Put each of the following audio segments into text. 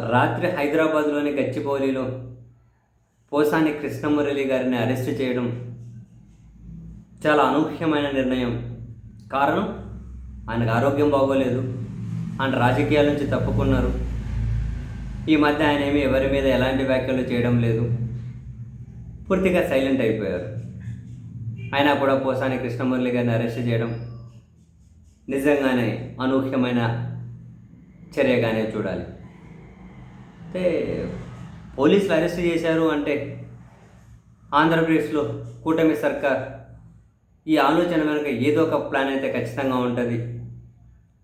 రాత్రి హైదరాబాద్లోని గచ్చిబౌలిలో పోసాని కృష్ణమురళి గారిని అరెస్ట్ చేయడం చాలా అనూహ్యమైన నిర్ణయం. కారణం? ఆయనకు ఆరోగ్యం బాగోలేదు. ఆయన రాజకీయాల నుంచి తప్పుకున్నారు. ఈ మధ్య ఆయన ఏమి ఎవరి మీద ఎలాంటి వ్యాఖ్యలు చేయడం లేదు. పూర్తిగా సైలెంట్ అయిపోయారు. అయినా కూడా పోసాని కృష్ణమురళి గారిని అరెస్ట్ చేయడం నిజంగానే అనూహ్యమైన చర్యగానే చూడాలి. అంటే పోలీసులు అరెస్ట్ చేశారు అంటే ఆంధ్రప్రదేశ్లో కూటమి సర్కార్ ఈ ఆలోచన వెనుక ఏదో ఒక ప్లాన్ అయితే ఖచ్చితంగా ఉంటుంది.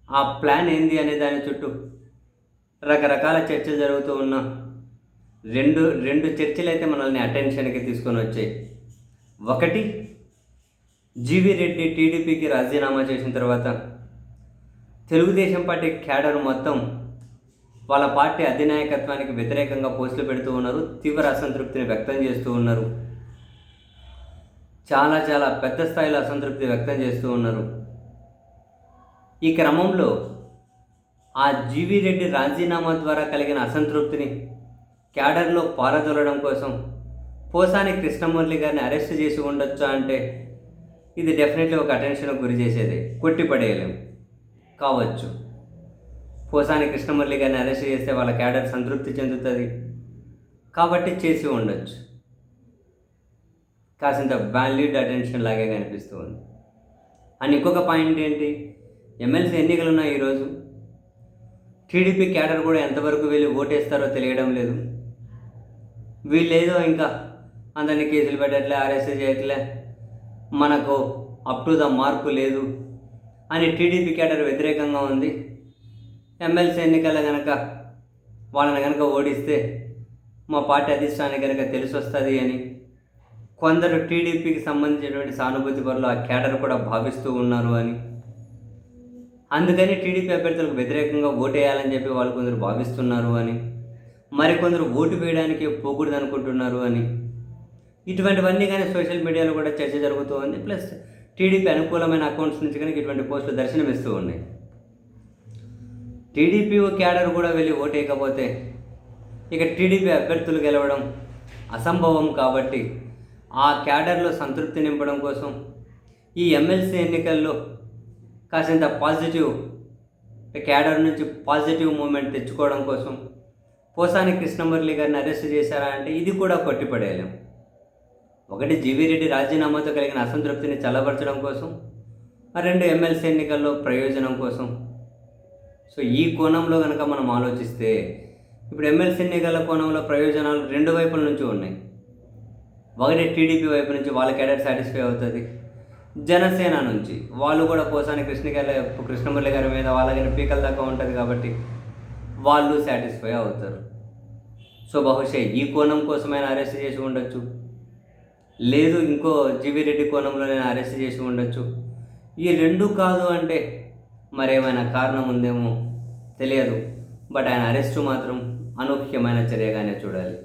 ఆ ప్లాన్ ఏంది అనే దాని చుట్టూ రకరకాల చర్చలు జరుగుతూ ఉన్న రెండు రెండు చర్చలు అయితే మనల్ని అటెన్షన్కి తీసుకొని వచ్చాయి. ఒకటి జీవి రెడ్డి టీడీపీకి రాజీనామా చేసిన తర్వాత తెలుగుదేశం పార్టీ క్యాడర్ మొత్తం వాళ్ళ పార్టీ అధినాయకత్వానికి వ్యతిరేకంగా పోస్టులు పెడుతూ ఉన్నారు తీవ్ర అసంతృప్తిని వ్యక్తం చేస్తూ ఉన్నారు. చాలా చాలా పెద్ద స్థాయిలో అసంతృప్తి వ్యక్తం చేస్తూ ఉన్నారు. ఈ క్రమంలో ఆ జీవి రెడ్డి రాజీనామా ద్వారా కలిగిన అసంతృప్తిని క్యాడర్లో పారదొలడం కోసం పోసాని కృష్ణమురళి గారిని అరెస్ట్ చేసి ఉండొచ్చా అంటే ఇది డెఫినెట్లీ ఒక అటెన్షన్కు గురి చేసేది కొట్టిపడేయలేం. కావచ్చు. పోసాని కృష్ణమురళి గారిని అరెస్ట్ చేస్తే వాళ్ళ క్యాడర్ సంతృప్తి చెందుతుంది. కాబట్టి చేసి ఉండొచ్చు. కాసింత వ్యాలిడ్ అటెన్షన్ లాగే కనిపిస్తూ ఉంది. అండ్ ఇంకొక పాయింట్ ఏంటి? ఎమ్మెల్సీ ఎన్నికలు ఉన్నాయి ఈరోజు. టీడీపీ క్యాడర్ కూడా ఎంతవరకు వెళ్ళి ఓటేస్తారో తెలియడం లేదు. వీళ్ళేదో ఇంకా అందరినీ కేసులు పెట్టట్లే అరెస్ట్ చేయట్లే మనకు అప్ టు ద మార్కు లేదు అని టీడీపీ క్యాడర్ వ్యతిరేకంగా ఉంది. ఎమ్మెల్సీ ఎన్నికల కనుక వాళ్ళని కనుక ఓడిస్తే మా పార్టీ అధిష్టానికి కనుక తెలిసి వస్తుంది అని కొందరు టీడీపీకి సంబంధించినటువంటి సానుభూతి పరులు ఆ కేడర్ కూడా భావిస్తూ ఉన్నారు అని. అందుకని టీడీపీ అభ్యర్థులకు వ్యతిరేకంగా ఓటేయాలని చెప్పి వాళ్ళు కొందరు భావిస్తున్నారు అని మరికొందరు ఓటు వేయడానికి పోకూడదు అనుకుంటున్నారు అని. ఇటువంటివన్నీ కానీ సోషల్ మీడియాలో కూడా చర్చ జరుగుతూ ఉంది. ప్లస్ టీడీపీ అనుకూలమైన అకౌంట్స్ నుంచి కనుక ఇటువంటి పోస్టులు దర్శనమిస్తూ ఉన్నాయి. టీడీపీ క్యాడర్ కూడా వెళ్ళి ఓటేయకపోతే ఇక టీడీపీ అభ్యర్థులు గెలవడం అసంభవం కాబట్టి ఆ క్యాడర్లో సంతృప్తి నింపడం కోసం ఈ ఎమ్మెల్సీ ఎన్నికల్లో కాసింత పాజిటివ్ క్యాడర్ నుంచి పాజిటివ్ మూమెంట్ తెచ్చుకోవడం కోసం పోసాని కృష్ణమురళి గారిని అరెస్ట్ చేశారా అంటే ఇది కూడా కొట్టిపడేయలేం. ఒకటి జీవీ రెడ్డి రాజీనామాతో కలిగిన అసంతృప్తిని చల్లబరచడం కోసం రెండు ఎమ్మెల్సీ ఎన్నికల్లో ప్రయోజనం కోసం సో ఈ కోణంలో కనుక మనం ఆలోచిస్తే ఇప్పుడు ఎమ్మెల్సీ ఎన్నికల కోణంలో ప్రయోజనాలు రెండు వైపుల నుంచి ఉన్నాయి. ఒకటి టీడీపీ వైపు నుంచి వాళ్ళ క్యాడర్ సాటిస్ఫై అవుతుంది. జనసేన నుంచి వాళ్ళు కూడా పోసాని కృష్ణ కృష్ణమురళి గారి మీద వాళ్ళకి పీకల దాకా ఉంటుంది కాబట్టి వాళ్ళు సాటిస్ఫై అవుతారు. సో బహుశా ఈ కోణం కోసమైనా అరెస్ట్ చేసి ఉండొచ్చు. లేదు ఇంకో జీవీ రెడ్డి కోణంలో నేను అరెస్ట్ చేసి ఉండొచ్చు. ఈ రెండు కాదు అంటే మరేమైనా కారణం ఉందేమో తెలియదు. బట్ ఆయన అరెస్టు మాత్రం అనూహ్యమైన చర్యగానే చూడాలి.